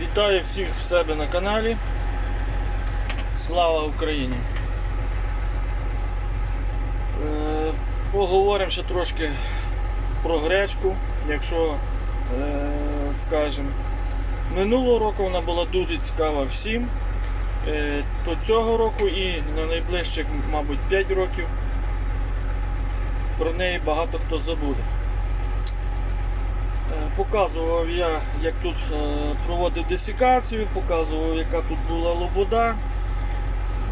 Вітаю всіх в себе на каналі. Слава Україні! Е, Поговоримо ще трошки про гречку, якщо е, скажемо. Минулого року вона була дуже цікава всім. Е, то цього року і на найближчих, мабуть, 5 років про неї багато хто забуде. Показував я, як тут е, проводив десикацію, показував, яка тут була лобода.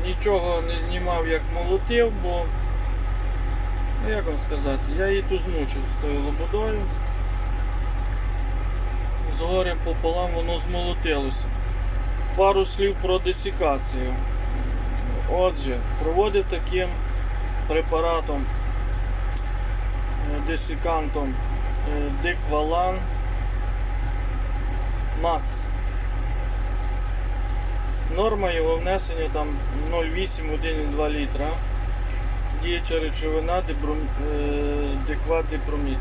Нічого не знімав, як молотив, бо, ну як вам сказати, я її тут змучив з тою лободою. З горем пополам воно змолотилося. Пару слів про десикацію. Отже, проводив таким препаратом, е, десикантом е, Диквалан Макс. Норма його внесення там 0,8-1,2 літра. Діюча речовина е, декват дипромід.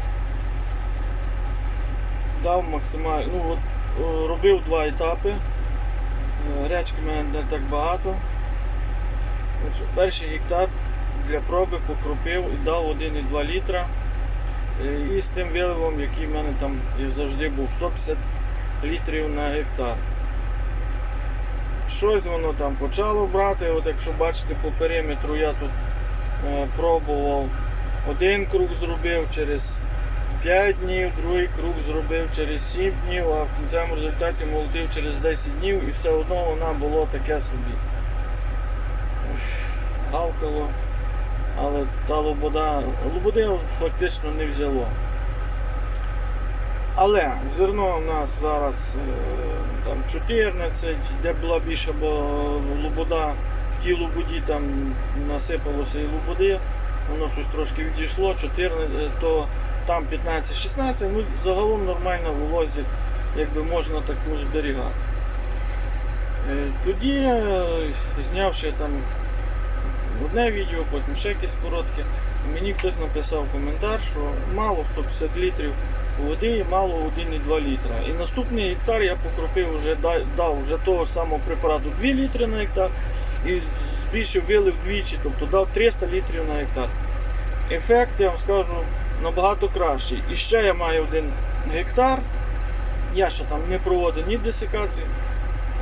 Дав максимально. Ну, от, робив два етапи. Е, Речки в мене не так багато. Перший гектар для проби покропив і дав 1,2 літра. Е, І з тим виливом, який в мене там і завжди був 150 літрів на гектар. Щось воно там почало брати. От якщо бачите по периметру, я тут е, пробував один круг зробив через 5 днів, другий круг зробив через 7 днів, а в кінцевому результаті молотив через 10 днів і все одно вона було таке собі. Гавкало. Але та лобода, лободи фактично не взяло. Але зерно у нас зараз е, там 14, де була більше, бо лобода в тій лободі там насипалося і лободи, воно щось трошки відійшло, 14, е, то там 15-16, ну загалом нормально в волозі, якби можна таку зберігати. Е, Тоді, знявши там одне відео, потім ще якесь коротке. Мені хтось написав коментар, що мало 150 літрів води мало 1,2 літра. І наступний гектар я покропив вже дав вже того ж самого препарату 2 літри на гектар і збільшив вилив двічі, тобто дав 300 літрів на гектар. Ефект, я вам скажу, набагато кращий. І ще я маю один гектар. Я ще там не проводив ні десикації,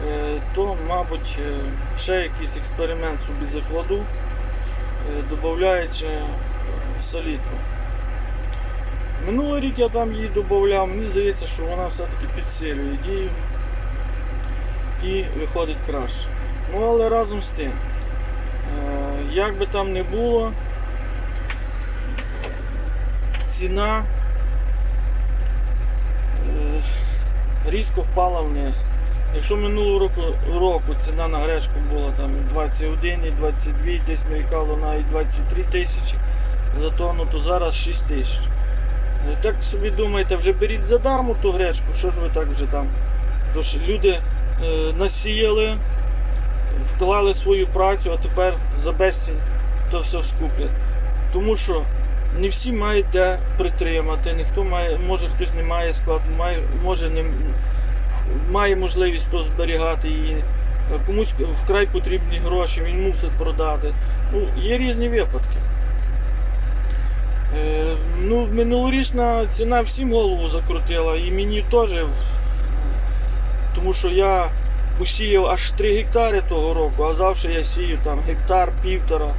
е, то, мабуть, е, ще якийсь експеримент собі закладу, е, додаючи салітру. Минулий рік я там її додавав, мені здається, що вона все-таки підсилює дію і виходить краще. Ну, але разом з тим, е, як би там не було, ціна е, різко впала вниз. Якщо минулого року, року ціна на гречку була там 21 і 22, десь мелькало навіть 23 тисячі за тонну, то зараз 6 тисяч. Е, Так собі думаєте, вже беріть задармо ту гречку, що ж ви так вже там? Тож люди е, насіяли, вклали свою працю, а тепер за безцінь то все скуплять. Тому що не всі мають де притримати, ніхто має, може хтось не має складу, має, може не має можливість то зберігати її. Комусь вкрай потрібні гроші, він мусить продати. Ну, є різні випадки. Е, ну, минулорічна ціна всім голову закрутила і мені теж. Тому що я посіяв аж 3 гектари того року, а завжди я сію там гектар, півтора.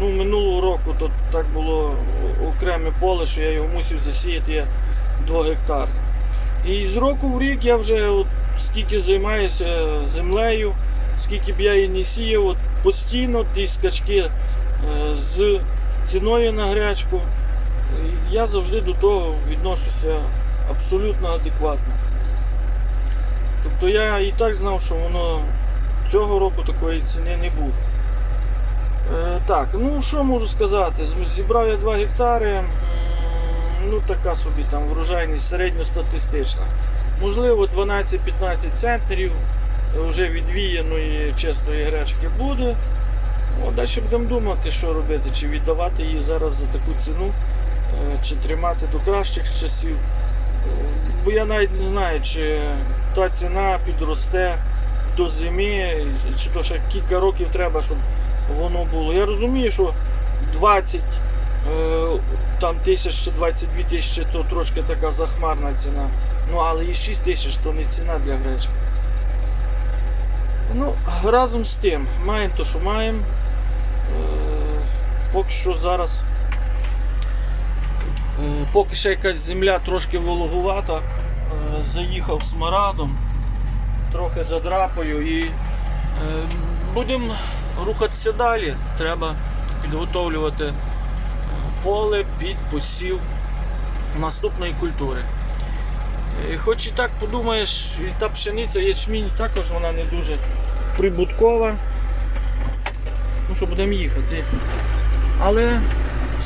Ну, минулого року то так було окреме поле, що я його мусив засіяти я 2 гектари. І з року в рік я вже от, скільки займаюся землею, скільки б я її не сіяв, от, постійно ті скачки е, з ціною на гречку. Я завжди до того відношуся абсолютно адекватно. Тобто я і так знав, що воно цього року такої ціни не буде. Е, так, ну що можу сказати? Зібрав я 2 гектари. Ну, така собі там врожайність середньостатистична. Можливо, 12-15 центнерів вже відвіяної чистої гречки буде. О, далі будемо думати, що робити, чи віддавати її зараз за таку ціну, чи тримати до кращих часів. Бо я навіть не знаю, чи та ціна підросте до зими, чи то ще кілька років треба, щоб воно було. Я розумію, що 20 е, там тисяч чи 22 тисячі то трошки така захмарна ціна. Ну але і 6 тисяч то не ціна для гречки. Ну, разом з тим, маємо то, що маємо. Е, поки що зараз. Е, Поки ще якась земля трошки вологувата, е, заїхав смарадом, трохи задрапаю і е, будемо рухатися далі. Треба підготовлювати поле під посів наступної культури. Хоч і так подумаєш, і та пшениця, ячмінь також вона не дуже прибуткова. Ну що будемо їхати. Але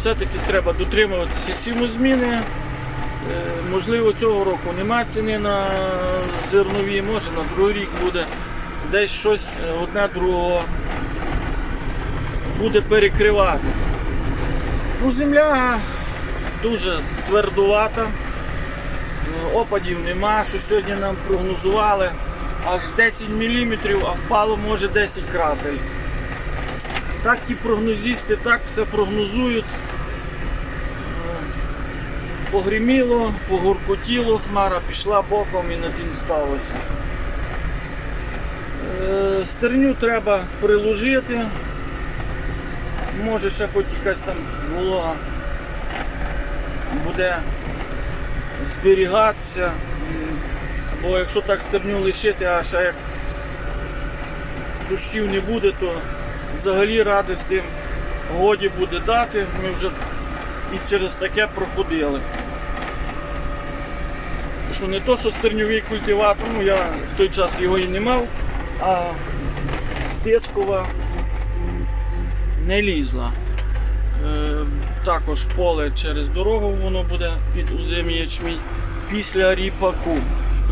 все-таки треба дотримуватися сімозміни. Е, Можливо, цього року нема ціни на зернові, може на другий рік буде десь щось е, одне другого буде перекривати. Ну, земля дуже твердувата, е, опадів нема, що сьогодні нам прогнозували аж 10 мм, а впало може 10 крапель. Так ті прогнозісти так все прогнозують. Погриміло, погуркотіло, хмара пішла боком і на тим сталося. Е, Стерню треба приложити. Може ще хоч якась там волога буде зберігатися. Бо якщо так стерню лишити, а ще як дощів не буде, то взагалі ради тим годі буде дати. Ми вже і через таке проходили. Що не то, що стерньовий культиватор, ну я в той час його і не мав, а дискова не лізла. Е, також поле через дорогу воно буде під узимі ячмінь після ріпаку.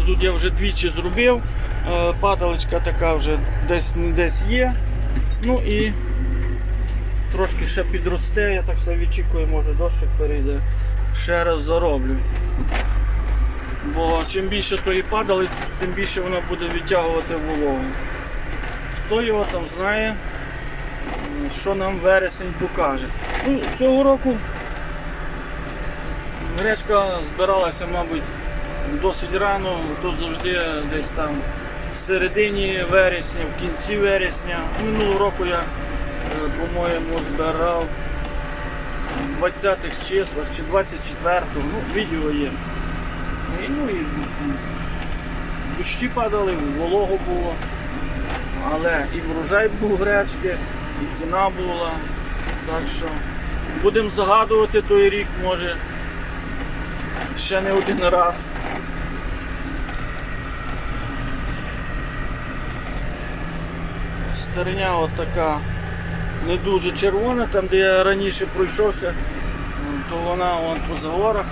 Тут я вже двічі зробив, е, падалочка така вже десь десь є. Ну і трошки ще підросте, я так все відчікую, може дощик перейде. Ще раз зароблю. Бо чим більше тої падалиці, тим більше вона буде відтягувати вологу. Хто його там знає, що нам вересень покаже. Ну, цього року гречка збиралася, мабуть, досить рано, тут завжди десь там в середині вересня, в кінці вересня. Минулого року я, по-моєму, збирав в 20-х числах чи 24-го, ну, відео є. І, ну, і дощі падали, волого було, але і врожай був гречки, і ціна була. Так що будемо загадувати той рік, може ще не один раз. Стерня от така не дуже червона, там де я раніше пройшовся, то вона вон по загорах,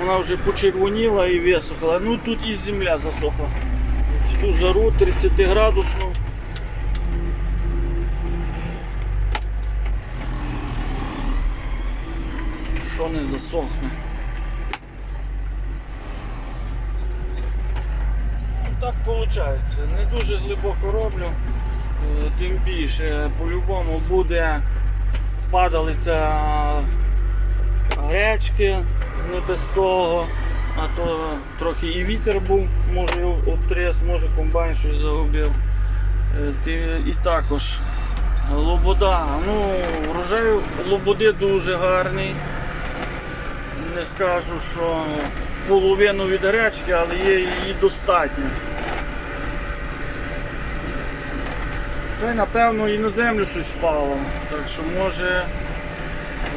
вона вже почервоніла і висохла. Ну тут і земля засохла. В ту жару 30 градусну. Що не засохне. Ну, Так виходить. Не дуже глибоко роблю. Е, Тим більше по-любому буде падалиця гречки, не без того. А то трохи і вітер був, може обтряс, може комбайн щось загубив. Е, І також лобода. Ну, врожай лободи дуже гарний. Не скажу, що половину від гречки, але є її достатньо. Та й напевно і на землю щось впало. Так що може,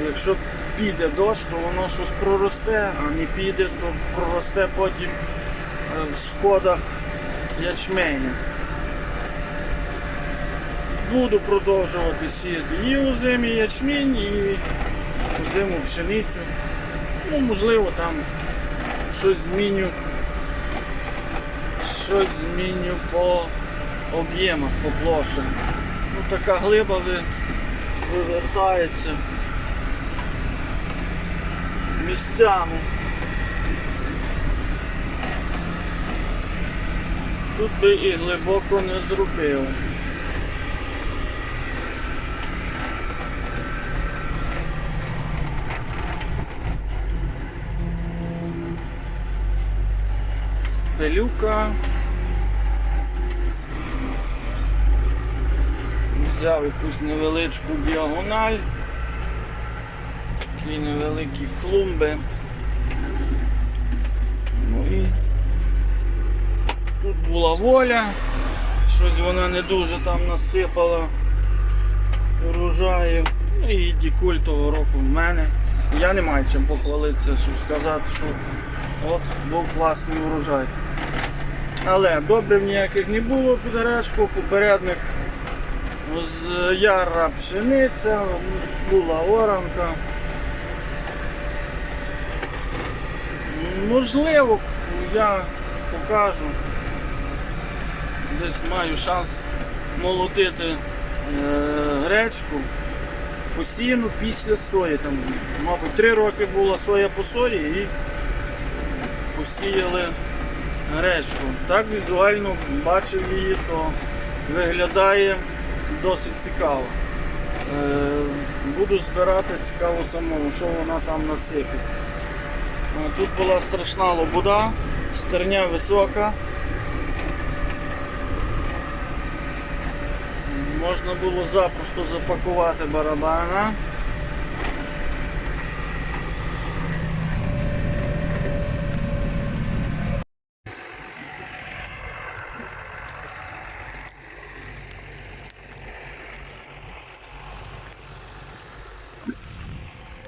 якщо піде дощ, то воно щось проросте, а не піде, то проросте потім е, в сходах ячменя. Буду продовжувати сіяти і у зимі ячмінь, і у зиму пшеницю. Ну, можливо, там щось зміню. Щось зміню по об'ємах по площах. Ну, Така глиба вивертається місцями. Тут би і глибоко не зробив. Пилюка. Взяв якусь невеличку діагональ. Такі невеликі клумби. Ну і тут була воля, щось вона не дуже там насипала урожаю. Ну і дікуль того року в мене. Я не маю чим похвалитися, щоб сказати, що от був класний урожай. Але добрив ніяких не було під попередник з яра пшениця, була оранка. Можливо, я покажу. Десь маю шанс молотити е, гречку посіяну після сої. Там, мабуть, три роки була соя по сої і посіяли гречку. Так візуально бачив її, то виглядає досить цікаво. Е, буду збирати цікаво самому, що вона там насипить. Е, Тут була страшна лобуда, стерня висока. Можна було запросто запакувати барабана.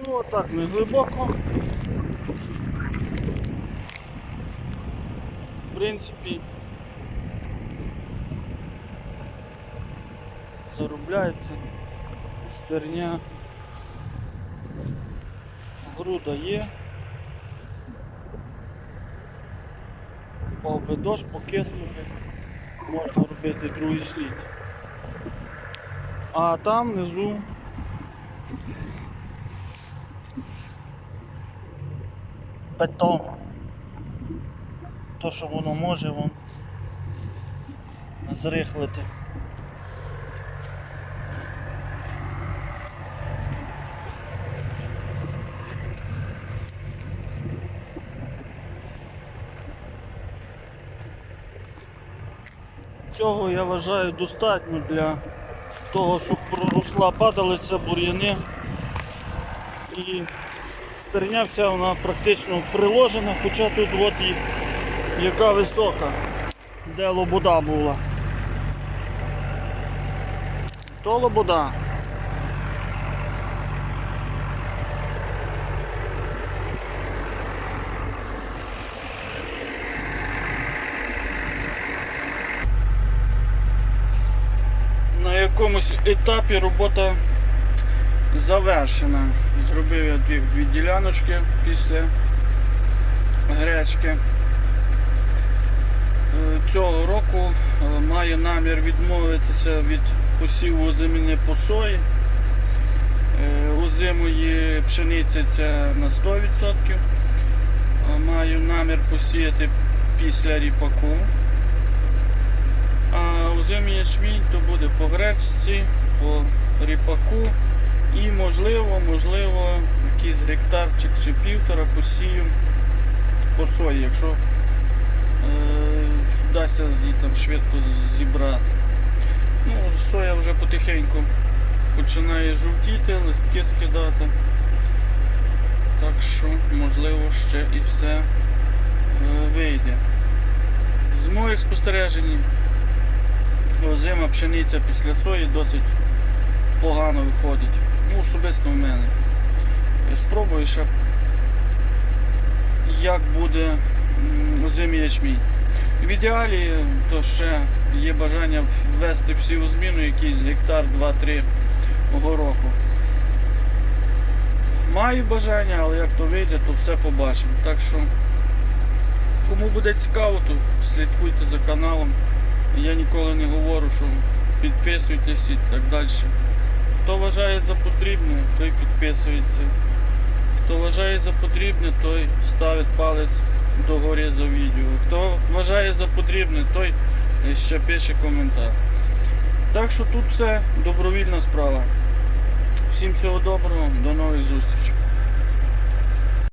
Ну отак не глибоко. В принципі, заробляється стерня. Груда є. Пав би дощ можна робити другий слід. А там внизу бетон. То, що воно може вон зрихлити. Цього я вважаю достатньо для того, щоб проросла падалиця, бур'яни і стерня вся вона практично приложена, хоча тут от і яка висока, де лобода була. То лобода. На якомусь етапі робота завершена. Зробив я дві, дві діляночки після гречки. Е, Цього року е, маю намір відмовитися від посіву зимини по сої. Е, Озимої пшениці це на 100%. Е, Маю намір посіяти після ріпаку. А озимий ячмінь то буде по гречці, по ріпаку і можливо, можливо, якийсь гектарчик чи півтора посію по сої, якщо е, вдасться її там швидко зібрати. Ну, соя вже потихеньку починає жовтіти, листки скидати. Так що, можливо, ще і все е, вийде. З моїх спостережень озима пшениця після сої досить погано виходить. Особисто в мене. Спробую ще, як буде озимий ячмінь. В ідеалі то ще є бажання ввести всі у зміну якийсь гектар 2-3 року. Маю бажання, але як то вийде, то все побачимо. Так що, кому буде цікаво, то слідкуйте за каналом. Я ніколи не говорю, що підписуйтесь і так далі. Хто вважає за потрібне, той підписується. Хто вважає за потрібне, той ставить палець догорі за відео. Хто вважає за потрібне, той ще пише коментар. Так що тут все добровільна справа. Всім всього доброго, до нових зустрічей.